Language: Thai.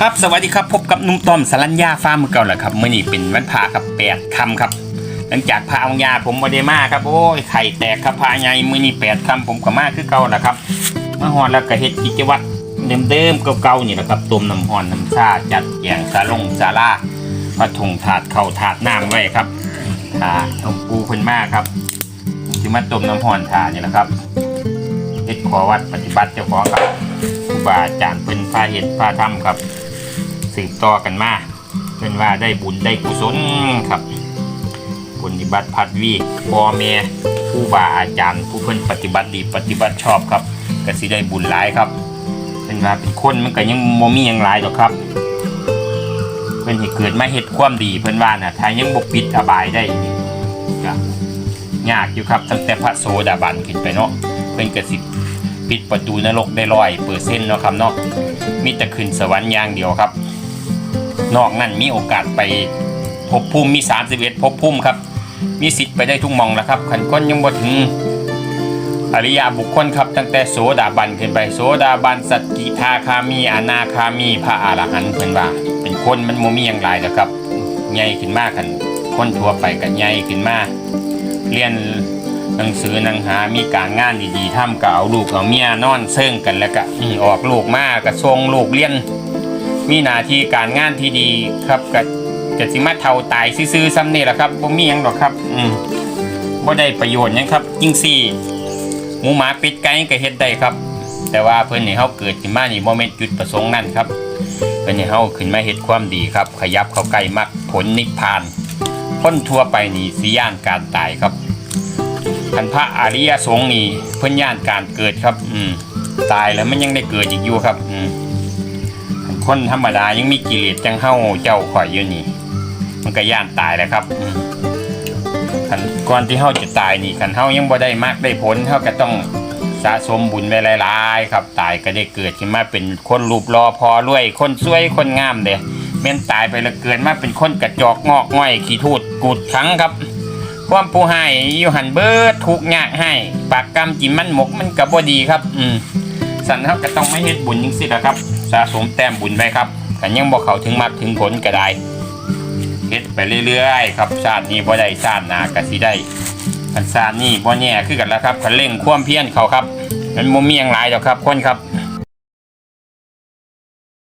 ครับสวัสดีครับพบกับนุ่มต้อมสรัญญาฟาร์มเก่าแหละครับเมื่อนี้เป็นวันพาครับแปดคำครับ หลังจากพาองยาผมมาเดมาครับโอ้ยไข่แตกครับพาใหญ่มื่อนี้แปดคำผมก็มาคือเก่าแหละครับมาหอนแล้วก็เฮ็ดกิจวัตรเดิมๆเก่าๆนี่แหละครับต้มน้ำหอนน้ำชาจัดแยงซาลงซาลาผ้าถุงถาดเข่าถาดน้ำไว้ครับถาหลวงปูเพิ่นมากครับที่มาต้มน้ำหอนถานี่แหละครับเฮ็ดขอวัดปฏิบัติเจ้าของครับครูบาอาจารย์เพิ่นพาเฮ็ดพาทำครับ สืบต่อกันมาเป็นว่าได้บุญได้กุศลครับปฏิบัติพัดวีพ่อแม่ผู้บาอาจารย์ ผู้เพิ่นปฏิบัติดีปฏิบัติชอบครับก็สิได้บุญหลายครับ เป็นว่าเป็นคนมันก็ยังโมมียังหลายหรอกครับเพิ่นให้เกิดมาเฮ็ดความดีเพิ่อนว่าน่ะถ้ายังบ่ปิดอบายได้ก็ยากอยู่ครับตั้งแต่พระโสดาบันขึ้นไปเนาะเพิ่นก็สิปิดประตูนรกได้ร้อยเปอร์เซ็นต์เนาะครับเนาะมีแต่ขึ้นสวรรค์อย่างเดียวครับ นอกนั้นมีโอกาสไปภพภูมิมี 31ภพภูมิครับ มีสิทธิ์ไปได้ทุกมองแล้วครับขันก้นยังบ่ถึงอริยบุคคลครับตั้งแต่โสดาบันขึ้นไปโสดาบันสตกิทาคามีอนาคามีพระอรหันต์เพิ่นว่า เป็นคนมันโมมีอย่างไรนะครับใหญ่ขึ้นมากกันคนทั่วไปกันใหญ่ขึ้นมากเรียนหนังสือหนังหามีการงานดีๆทำก็เอาลูกเอาเมียนอนเซิ่งกันแล้วก็อออกลูกมากก็ส่งลูกเรียน มีหน้าที่การงานที่ดีครับก็จะสิมาเท่าตายซื่อๆซ้ำนี่แหละครับบ่มีหยังหรอกครับ อืมบ่ได้ประโยชน์หยังครับยิ่งสี่หมูหมาเป็ดไก่ก็เฮ็ดได้ครับ แต่ว่าเพิ่นให้เฮาเกิดขึ้นมานี่บ่แม่นจุดประสงค์นั่นครับเพิ่นให้เฮาขึ้นมาเฮ็ดความดีครับ ขยับเข้าใกล้มรรคผลนิพพานคนทั่วไปนี่สิย่านการตายครับท่านพระอริยสงฆ์นี่เพิ่นย่านการเกิดครับ อืมตายแล้วมันยังได้เกิดอีกอยู่ครับ อืม คนธรรมดายังมีกิเลสจังเฮ้าเจ้าข่อยอยู่นี่ มันก็ย่านตายแหล้วครับอืมคันก่อนที่เฮาจะตายนี่คันเฮายังบ่ได้มากได้ผลเฮาก็ต้องสะสมบุญไว้หลายๆครับ ตายก็ได้เกิดขึ้นมาเป็นคนรูปรอพอรวย คนสวยคนงามเด้แม่นตายไปแล้วเกิดมาเป็นคนกระจอกงอกง่อยขี้ทูดกูดขังครับความผู้ให้อยู่หันเบิดทุกยากให้ ปากกรรมจิมมันหมกมันก็บ่ดีครับ อืมสันเขาก็ต้องไม่เฮ็ดบุญจังสิละครับ สะสมแต้มบุญไว้ครับกันยังบอกเขาถึงมากถึงผลก็ได้เฮ็ดไปเรื่อยๆครับชาตินี้บ่ได้ชาติหนากะสิได้ขันชาตินี้บ่แน่คือกันแล้วครับขันเร่งความเพียรเขาครับมันบ่มีหยังหลายดอกครับคนครับ